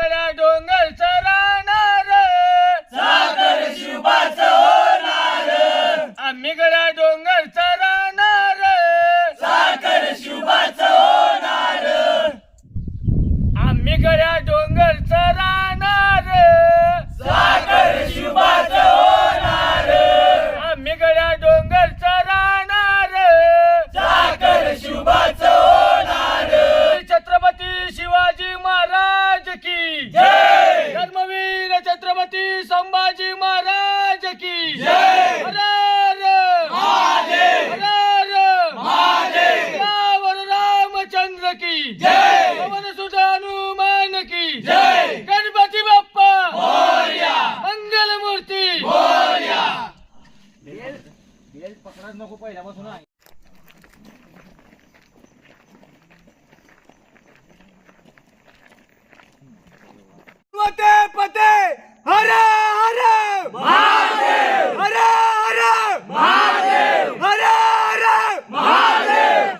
आम्हीकडे डोंगरचं पते पते हर हर महादेव! हर हर महादेव! हर हर महादेव!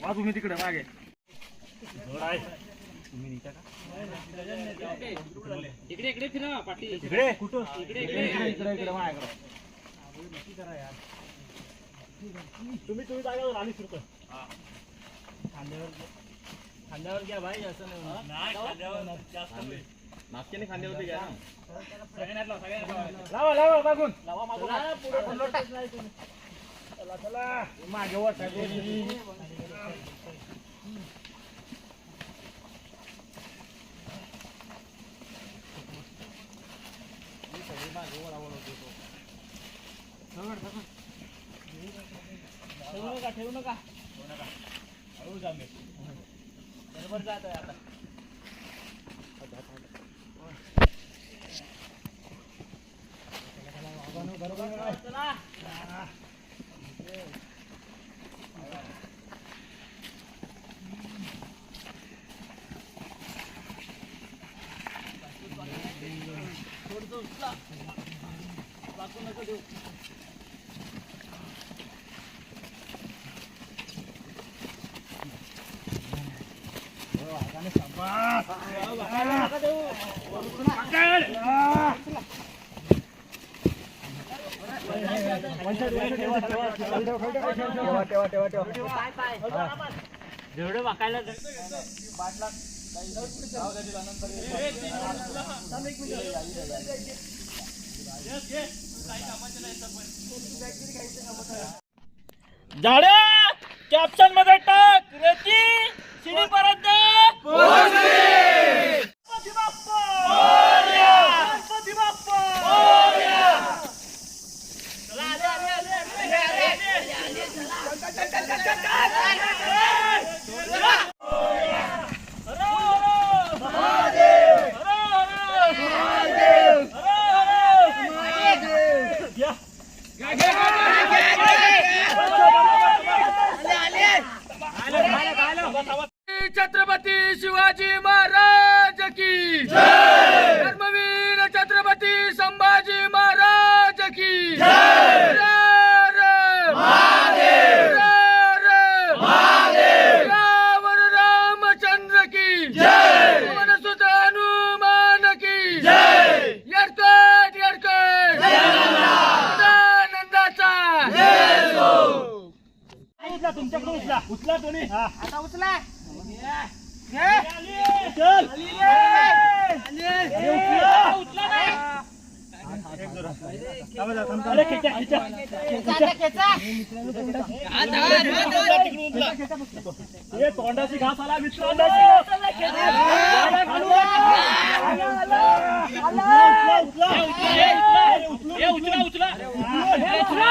वा तुम्ही तिकडे मागे इकडे कुठं इकडे इकडे इकडे माझ्याकडे तुम्ही तुम्ही जागेवर आली सुरू कर खांद्यावर घ्या. भाई असं नाही नाचक्याने खांद्यावरती घ्या ना. सगळ्यांना लावा, लावा. लावा लावा मागून. लावा मागून. चला चला मागे वर ठेवू नका ठेवू नका हळू जा मी. बरोबर जात आहे आता चला. थोडंसं उचला. वाकू नको देऊ. नका देऊ. जेवढं वाकायला झाडे कॅप्शनमध्ये टाक. रे उचला टोनी आता उचला. चल. उचला. नाही. तोंडाची घास आला उचला उचला. उचला.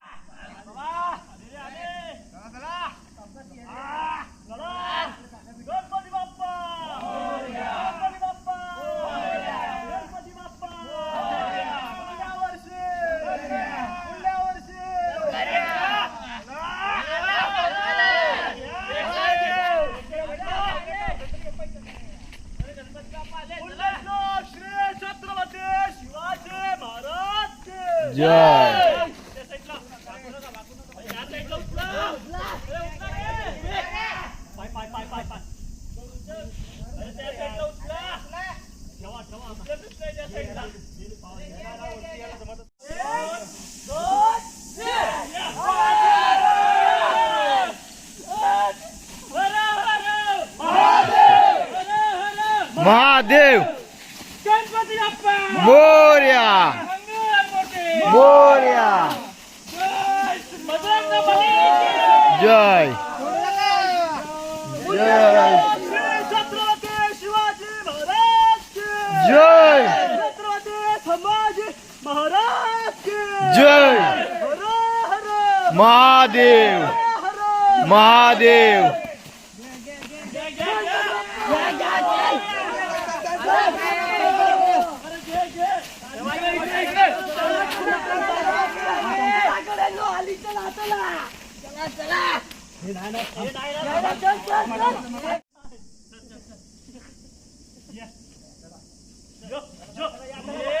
Yeah. जय Mahadev Mahadev Yeah.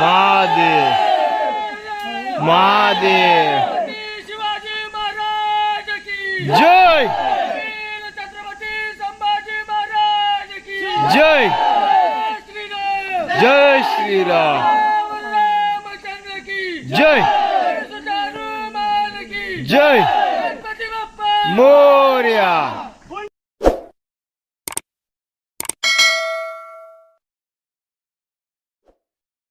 Made! Made! जय श्रीराम। जय। जय। मोर्या।